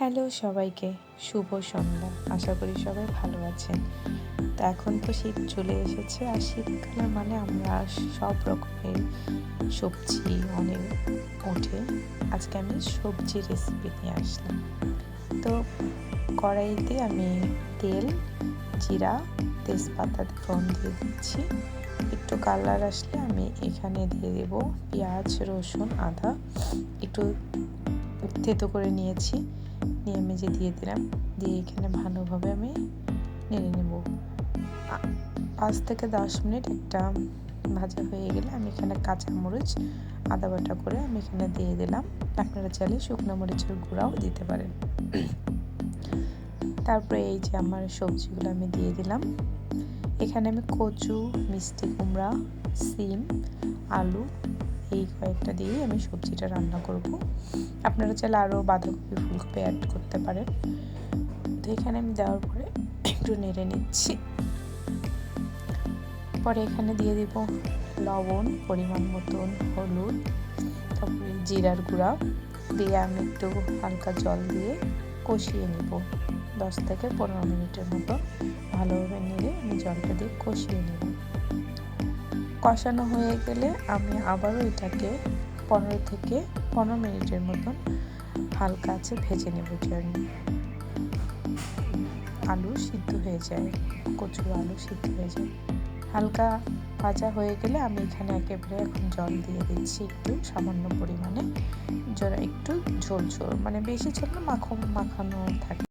Hello সবাইকে, শুভ সন্ধ্যা। আশা করি সবাই ভালো আছেন। তো এখন তো শীত চলে এসেছে, আর শীতকালে মানে আমরা সব রকমের সবজি অনেক ওঠে। আজকে আমি সবজি রেসিপি নিয়ে আসলাম। তো কড়াইতে আমি তেল, জিরা, তেজপাতা ফোড়ন দিয়ে দিচ্ছি। একটু কালার আসলে আমি এখানে দিয়ে দেব পেঁয়াজ, রসুন, আদা। একটু থেতো করে নিয়েছি। নিয়ে আমি যে দিয়ে দিলাম। দিয়ে এখানে ভালোভাবে আমি নেড়ে নেব। পাঁচ থেকে দশ মিনিট একটা ভাজা হয়ে গেলে আমি এখানে কাঁচামরিচ আদা বাটা করে আমি এখানে দিয়ে দিলাম। আপনারা চাইলে শুকনো মরিচের গুঁড়াও দিতে পারেন। তারপরে এই যে আমার সবজিগুলো আমি দিয়ে দিলাম। এখানে আমি কচু, মিষ্টি কুমড়া, সিম, আলু এই কয়েকটা দিয়ে আমি সবজিটা রান্না করব। আপনারা চাইলে আরও বাঁধাকপি, ফুলকপি অ্যাড করতে পারেন। তো এখানে আমি দেওয়ার পরে একটু নেড়ে নিচ্ছি। পরে এখানে দিয়ে দিব লবণ, পরিমাণ মতন হলুদ, তারপরে জিরার গুঁড়া। দিয়ে আমি একটু হালকা জল দিয়ে কষিয়ে নিব। দশ থেকে পনেরো মিনিটের মতো ভালোভাবে নিলে আমি জলটা দিয়ে কষিয়ে নেব। কষানো হয়ে গেলে আমি আবারও এটাকে পনেরো থেকে পনেরো মিনিটের মতন হালকা আছে ভেজে নেব যেন আলু সিদ্ধ হয়ে যায় কচু আলু সিদ্ধ হয়ে যায়। হালকা ভাজা হয়ে গেলে আমি এখানে একেবারে এখন জল দিয়ে দিচ্ছি একটু সামান্য পরিমাণে জল একটু ঝোল ঝোল মানে বেশি ঝোল না, মাখো মাখানো থাকে।